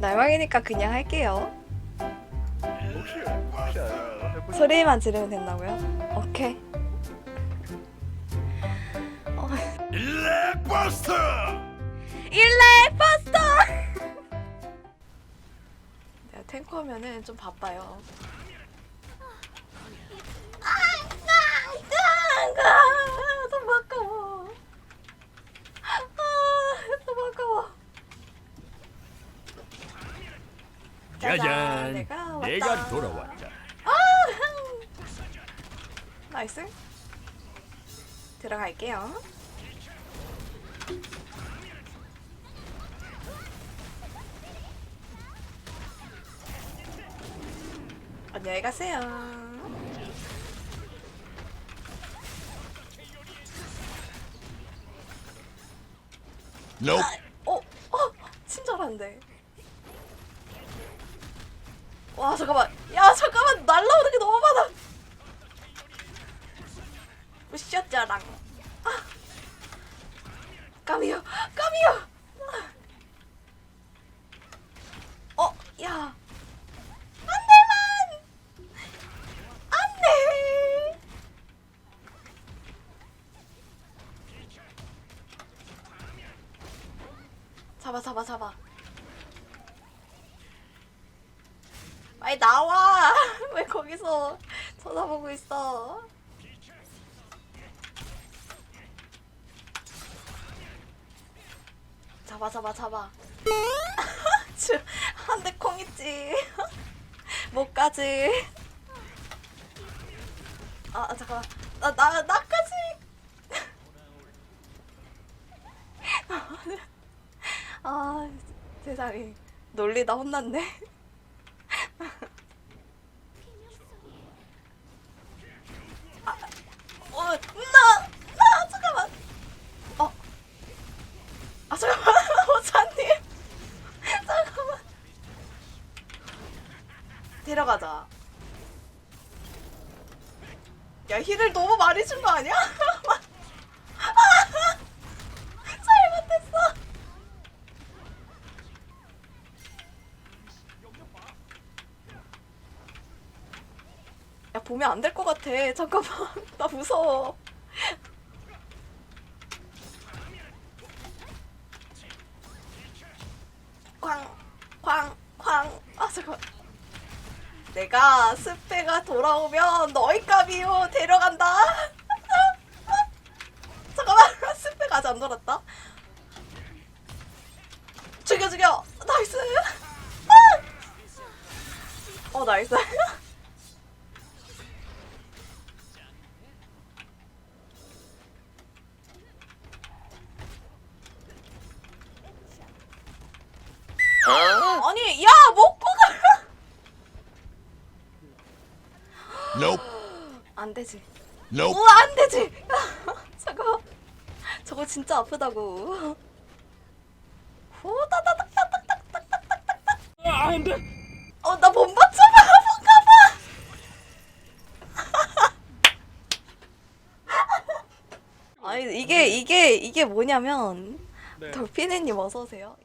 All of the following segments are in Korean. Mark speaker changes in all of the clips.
Speaker 1: 날망이니까 그냥 할게요. 소리만 지르면 된다고요? 오케이.
Speaker 2: 일렉버스터!
Speaker 1: 일레 파스터! 내가 탱커면은 좀 바빠요. 아, 아, 아, 아, 너무 아까워. 아, 너무 아까워.
Speaker 2: 짜잔!
Speaker 1: 내가 왔다.
Speaker 2: 내가 돌아왔다.
Speaker 1: 아, 나이스. 들어 갈게요. 안녕히 가세요.
Speaker 2: Nope.
Speaker 1: 어, 어, 친절한데. 와, 잠깐만. 잡아, 잡아, 잡아. 빨리 나와! 왜 거기서 쳐다보고 있어? 잡아 잡아 잡아 한대 콩 있지 목까지 아 아, 잠깐만 나, 나 나까지 아 세상에 놀리다 혼났네 어, 나, 나, 잠깐만. 어. 아. 잠깐만. 데려가자. 야, 힐을 너무 많이 준 거 아니야? 보면 안 될 것 같아. 잠깐만. 나 무서워. 쾅, 쾅, 쾅. 아, 잠깐만. 내가 스페가 돌아오면 너희 값이요 데려간다. 잠깐만, 스페가 아직 안 돌았다. 죽여, 죽여. 나이스. 아! 어, 나이스. 아니, 야, 먹고 가.
Speaker 2: Nope.
Speaker 1: 안 되지.
Speaker 2: Nope.
Speaker 1: 오, 안 되지. 잠깐만. 저거 진짜 아프다고. 호다다닥다닥닥닥닥닥닥.
Speaker 2: 안 돼.
Speaker 1: 어, 나못 맞춰봐. 못 가봐. 아니, 이게 이게 이게 뭐냐면
Speaker 3: 네.
Speaker 1: 돌피네님 어서 오세요.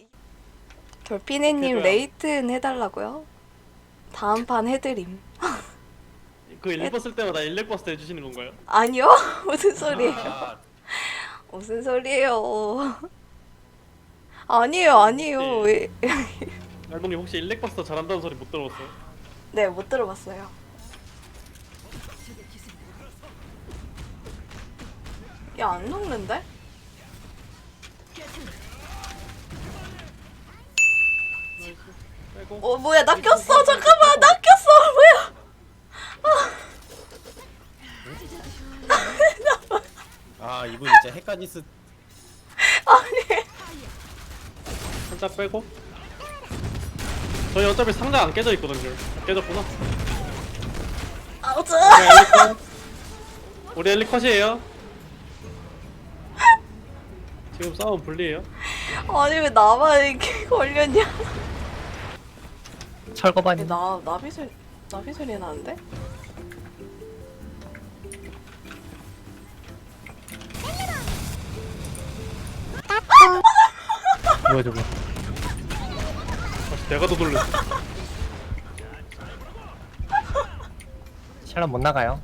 Speaker 1: 돌피네님
Speaker 3: 그래도요.
Speaker 1: 레이튼 해달라고요? 다음 판 해드림.
Speaker 3: 그 일버 쓸 때마다 일렉 버스 해주시는 건가요?
Speaker 1: 아니요? 무슨 소리예요?
Speaker 2: 아,
Speaker 1: 무슨 소리예요? 아니에요, 아니에요. 왜?
Speaker 3: 알동님 혹시 일렉 버스 잘한다는 소리 못 들어봤어요?
Speaker 1: 네, 못 들어봤어요. 야, 안 녹는데?
Speaker 3: 빼고
Speaker 1: 어, 뭐야, 나 꼈어! 잠깐만, 나 꼈어! 뭐야!
Speaker 4: 아 이분 진짜 헷갈리 쓰
Speaker 1: 아니,
Speaker 3: 살짝 빼고 저희 어차피 상자 안 깨져 있거든요 깨졌구나
Speaker 1: 아우즈!
Speaker 3: 우리 엘리컷 우리 엘리 컷이에요 지금 싸움 불리해요
Speaker 1: 아니, 왜 나만 이렇게 걸렸냐?
Speaker 5: 철거반이
Speaker 1: 나, 나비 소리, 나비 소리 나는데?
Speaker 5: 뭐야 저거
Speaker 3: 내가 더 놀랬어
Speaker 5: 샬럿 못 나가요.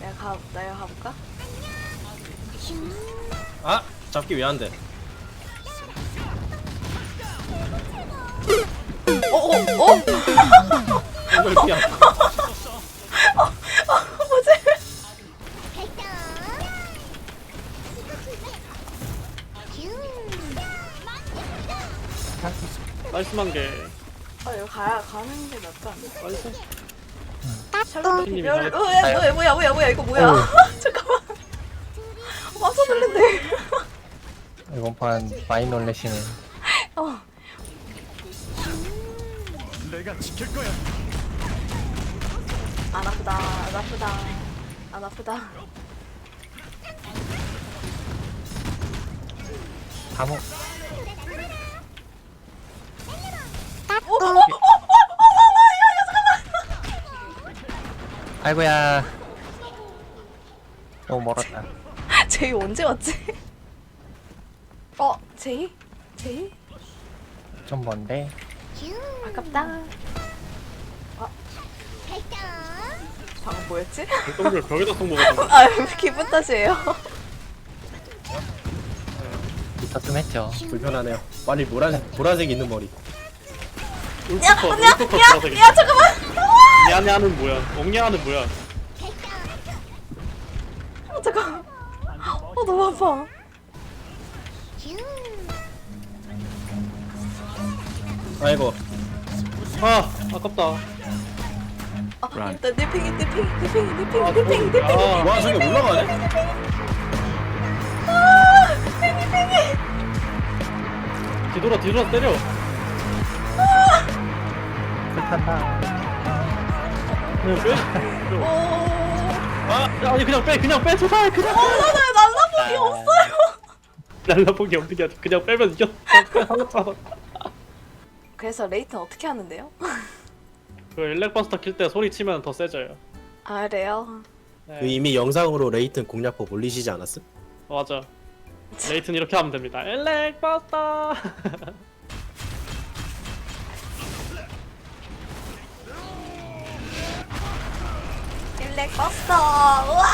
Speaker 1: 내가 가 내가 가볼까?
Speaker 4: 아 잡기 왜 안 돼?
Speaker 1: 어 어 어?
Speaker 4: 이걸 피하.
Speaker 1: 뭐지?
Speaker 3: 나이스 만개
Speaker 1: 아 이거 가야 가는 게 낫지 않나?
Speaker 3: 나이스
Speaker 1: 샬롯
Speaker 3: 손님이
Speaker 1: 별.
Speaker 3: 다
Speaker 1: 어, 야, 뭐야 뭐야 뭐야 뭐야 이거 뭐야? 잠깐만. 깜짝 놀랐네.
Speaker 5: 이번 판 많이 놀래시네.
Speaker 2: 내가 지킬 거야.
Speaker 1: 안 아프다 안 아프다 안 아프다. 어, 어, 어, 어,
Speaker 5: 아이고야. 너무 멀었다.
Speaker 1: 제이 언제 왔지? 어 제이? 제이?
Speaker 5: 좀 먼데.
Speaker 1: 아깝다. 아. 방금 뭐였지?
Speaker 3: 동물 벽에다 송 먹었던
Speaker 1: 아 기분 탓이에요.
Speaker 5: 있었음 했죠.
Speaker 4: 불편하네요. 빨리 보라색 보라색 있는 머리.
Speaker 1: 야,
Speaker 3: 울프컷
Speaker 1: 언니야,
Speaker 3: 울프컷
Speaker 1: 야,
Speaker 3: 들어가기
Speaker 1: 야, 잠깐만.
Speaker 3: 야냐는 뭐야 엉냐는 뭐야
Speaker 1: 어, 잠깐. 어 너무 아파.
Speaker 4: 아이고
Speaker 3: 아 아깝다
Speaker 1: 아, 일단 니핑 니핑 니핑
Speaker 3: 아,
Speaker 1: 니핑 니핑.
Speaker 3: 아,
Speaker 4: 와 저기 올라가네?
Speaker 3: 뒤돌아 뒤돌아 때려
Speaker 5: 불탄다.
Speaker 3: 그냥 빼
Speaker 1: 오.
Speaker 3: 아, 아니 그냥 빼 그냥 빼 제발 그냥
Speaker 1: 어, 나는 날라보기 없어요.
Speaker 3: 날라보기 어떻게 하지 그냥 빼면 이겼어
Speaker 1: 그래서 레이튼 어떻게 하는데요?
Speaker 3: 그 일렉버스터 킬 때 소리 치면 더 세져요.
Speaker 1: 아 그래요?
Speaker 3: 네,
Speaker 4: 그 이미 영상으로 레이튼 공략법 올리시지 않았음?
Speaker 3: 맞아. 레이튼 이렇게 하면 됩니다. 일렉버스터!
Speaker 1: 일렉 버스터! 우와!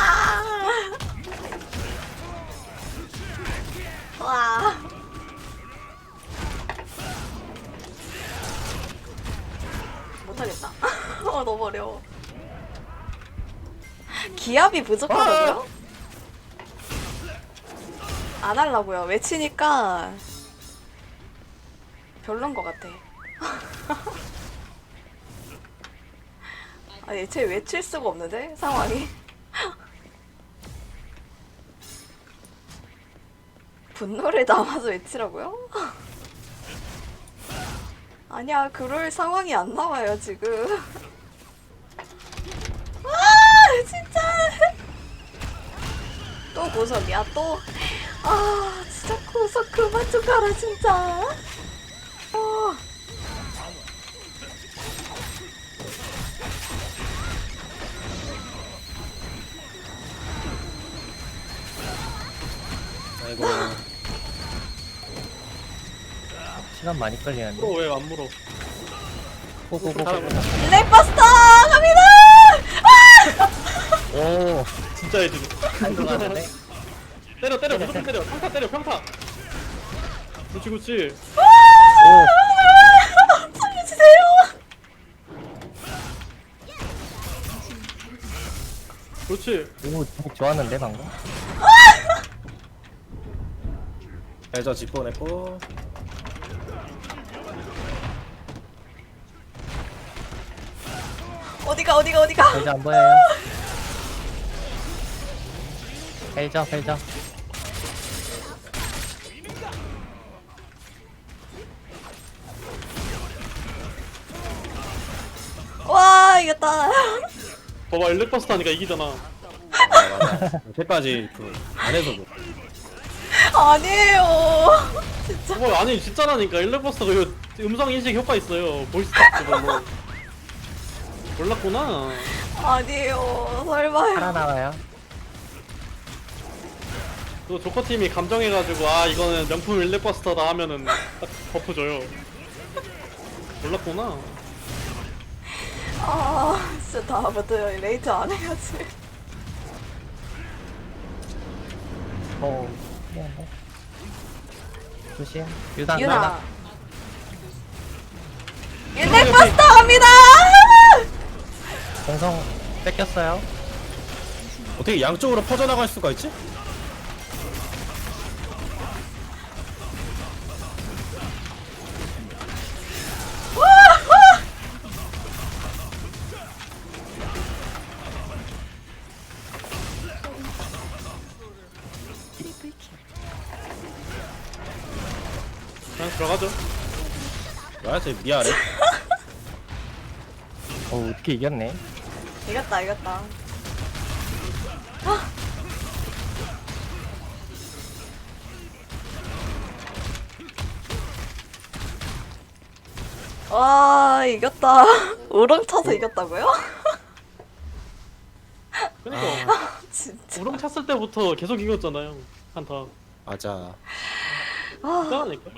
Speaker 1: 와 못하겠다. 어 너무 어려워. 기압이 부족하다고요? 안 하려고요. 외치니까 별론 것 같아. 아니 애초에 외칠 수가 없는데 상황이. 분노를 담아서 외치라고요? 아니야 그럴 상황이 안 나와요 지금. 아 진짜. 또 고석이야 또 아 진짜 고석 그만 좀 가라 진짜. 어.
Speaker 4: 아이고
Speaker 5: 시간 많이 끌리는데.
Speaker 3: 물어 왜 안 물어
Speaker 5: 고고고.
Speaker 1: 블랙버스터 갑니다
Speaker 5: 오.
Speaker 3: 진짜 해주네
Speaker 5: 잘 들어갔는데.
Speaker 3: 때려 때려 무조건 때려 평타 때려 평타 그렇지 그렇지
Speaker 5: 오.
Speaker 1: 살려주세요
Speaker 3: 그렇지
Speaker 5: 오, 되게 좋았는데 방금.
Speaker 4: 애저 집 보냈고
Speaker 1: 어디가 어디가 어디가?
Speaker 5: 벨저 안 보여요. 벨저 벨저.
Speaker 1: 와 이겼다.
Speaker 3: 봐봐 일렉버스터 하니까
Speaker 4: 이기잖아. 여태까지 그 안에서 뭐
Speaker 1: 아니에요.
Speaker 3: 봐봐 아니 진짜라니까. 일렉버스터가 이거 음성 인식 효과 있어요. 보이스 탑 몰랐구나.
Speaker 1: 아니에요. 설마
Speaker 5: 살아나와요.
Speaker 3: 또 조커팀이 감정해가지고 아 이거는 명품 일렉버스터다 하면은 딱 버프 줘요. 몰랐구나.
Speaker 1: 아 진짜 다음부터 레이트 안 해야지
Speaker 5: 어 미안해 조심. 유단
Speaker 1: 유나.
Speaker 5: 유단.
Speaker 1: 일렉버스터 갑니다
Speaker 5: 공성 뺏겼어요.
Speaker 4: 어떻게 양쪽으로 퍼져나갈 수가 있지?
Speaker 3: 그냥 들어가죠.
Speaker 4: 뭐야 쟤 미아래?
Speaker 5: 어 어떻게 이겼네
Speaker 1: 이겼다 이겼다. 와 이겼다. 우렁 쳐서 이겼다고요?
Speaker 3: 그러니까.
Speaker 1: 진짜.
Speaker 3: 우렁 찼을 때부터 계속 이겼잖아요. 한타.
Speaker 4: 맞아.
Speaker 3: 짜니까